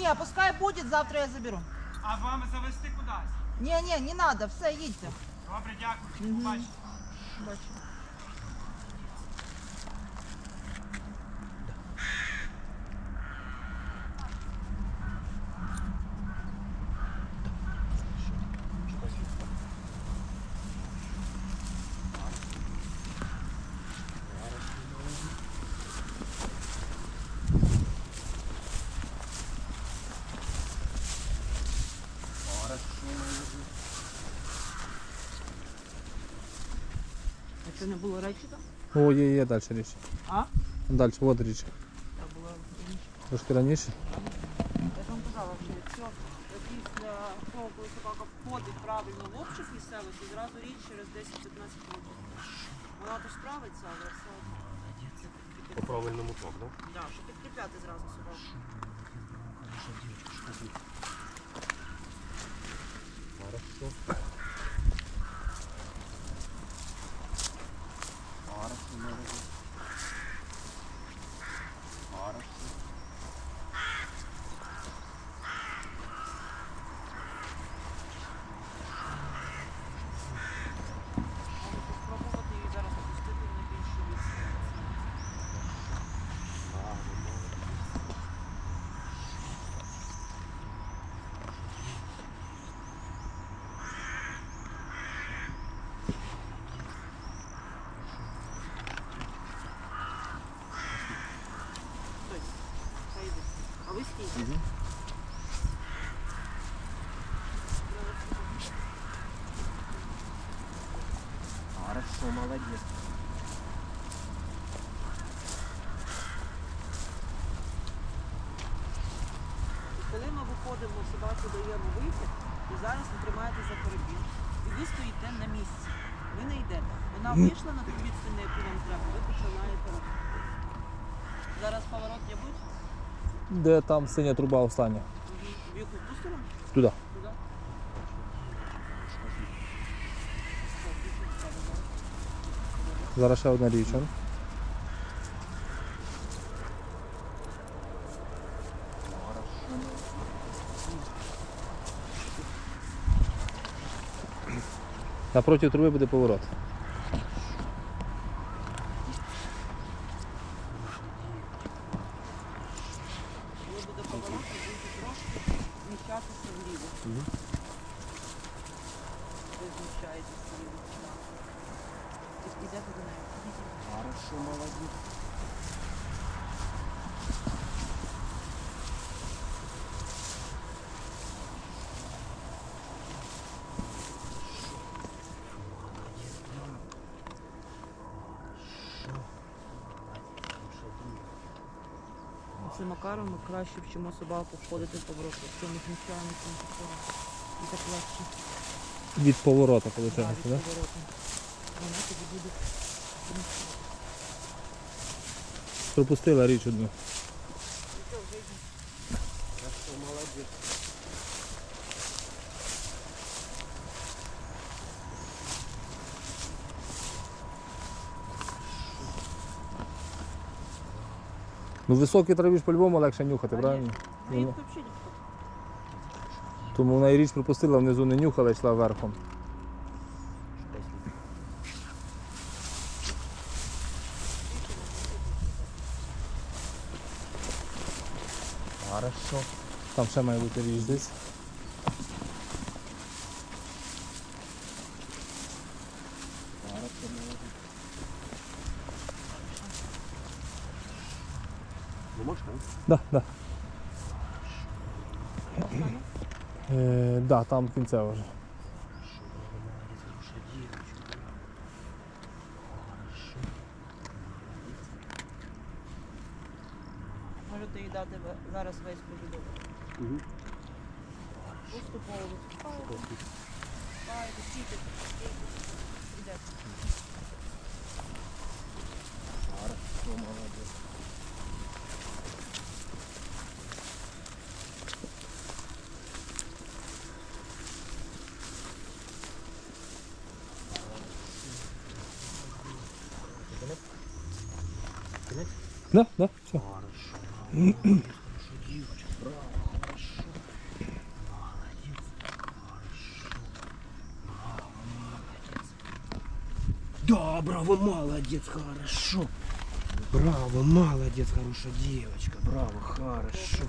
Не, пускай будет, завтра я заберу. А вам завести кудись? Не, не, не надо, все, їдьте. Добре, дякую. Побачимо. Бачу. Це не було речі там? О, є, є далі річ. А? Далі, от річ. Це було раніше. Трошки раніше. Я ж вам казала, що якщо після того, коли собака входить правильно в общик місцевості, зразу річ через 10-15 років. Вона то справиться, але все одно. По правильному так, да? Да, щоб підкріпляти зразу собаку. Хорошо. Хорошо, молодец. Хорошо. Можете спробувати її зараз опустити на більшу відстань. Ладно, молодец. Стой, хай йде. А ви стійте. Хорошо, молодец. Коли ми виходимо, собаку даємо вихід, і зараз ви тримаєте за карабін, і ви стоїте на місці. Ви не йдете. Вона вийшла на ту відстань, на яку вам треба, ви починаєте. Зараз поворот не буде? Де там синя труба остання? В яку сторону? Туди. Зараз ще одна річ. Напроти труби буде поворот. Коли буде поворот, ви будете трошки зміщатися вліво. Ви зміщаєтеся вліво. Да. І- Ідете до неї. Хорошо, молодец. Цим макаром ми краще вчимо собаку входити в поворот. Якщо ми поворот. І так легше. Від поворота, виходить, так? від поворота. Вона тоді буде. Пропустила річ одну. Нічого, вже йде. Хорошо, молодец. Ну високий траві ж по-любому легше нюхати, правильно? Ну, Ну. Тому вона і річ пропустила, внизу не нюхала, йшла верхом. Хорошо. Там ще має бути річ десь. Хорошо, молодец. Ну, можешь, да? Да, да. Е, да, там кінцево вже. Можете їй дати зараз весь повідомлення. Угу. Поступово виступаєте. Вступаєте, стійте, стійте. сказать? Да, да, все. Хорошо. Хорошо, девочка, браво, хорошо. Молодец. Хорошо. Браво, молодец. Да, браво, молодец, хорошо. Браво, молодец, хорошая девочка. Браво, хорошо.